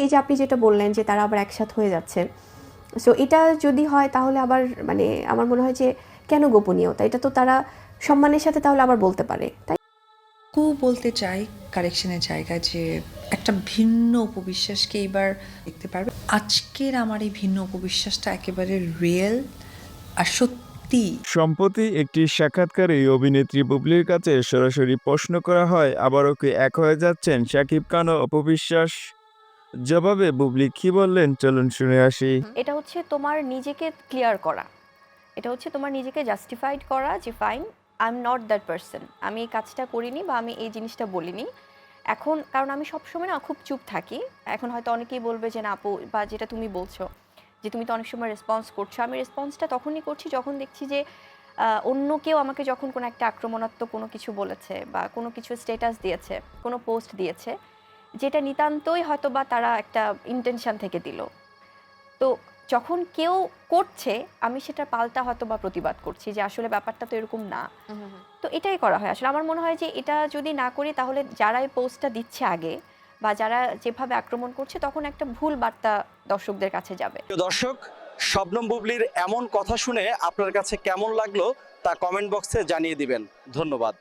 এই যে আপনি যেটা বললেন যে তারা আবার একসাথ হয়ে যাচ্ছে। সো এটা যদি হয় তাহলে আবার মানে আমার মনে হয় যে কেন গোপনীয়তা এটা তো তারা সম্মানের সাথে তাহলে আবার বলতে পারে। তাই কু বলতে চাই কারেকশনের জায়গা যে একটা ভিন্ন উপবিশ্বাসকে এবার দেখতে পারবে। আজকের আমার এই ভিন্ন উপবিশ্বাসটা একেবারে রিয়েল আর সত্যি। সম্প্রতি একটি সাক্ষাৎকারে অভিনেত্রী বুবলির কাছে সরাসরি প্রশ্ন করা হয় আবারও কি এক হয়ে যাচ্ছেন শাকিব খান ও অপবিশ্বাস? জবাবে বুবলি কি বললেন? চলুন শুনে আসি। এটা হচ্ছে তোমার নিজেকে ক্লিয়ার করা। এটা হচ্ছে তোমার নিজেকে জাস্টিফাইড করা যে fine I am not that person আমি এই কাজটা করিনি বা আমি এই জিনিসটা বলিনি। এখন, কারণ আমি সবসময় না খুব চুপ থাকি। এখন হয়তো অনেকেই বলবে যে, না আপু, বা যেটা তুমি বলছো, যে তুমি তো অনেক সময় রেসপন্স করছ। আমি রেসপন্সটা তখনই করছি যখন দেখছি যে অন্য কেউ আমাকে যখন কোনো একটা আক্রমণাত্মক কোনো কিছু বলেছে বা কোনো কিছু স্ট্যাটাস দিয়েছে, কোনো পোস্ট দিয়েছে যেটা নিতান্তই হয়তো বা তারা একটা ইন্টেনশন থেকে দিল। তো যখন কেউ করছে আমি সেটা পাল্টা হয়তো বা প্রতিবাদ করছি যে আসলে ব্যাপারটা তো এরকম না। তো এটাই করা হয়। আসলে আমার মনে হয় যে এটা যদি না করি তাহলে যারা এই পোস্টটা দিচ্ছে আগে বা যারা যেভাবে আক্রমণ করছে তখন একটা ভুল বার্তা দর্শকদের কাছে যাবে। দর্শক শবনম বুবলির এমন কথা শুনে আপনার কাছে কেমন লাগল তা কমেন্ট বক্সে জানিয়ে দিবেন। ধন্যবাদ।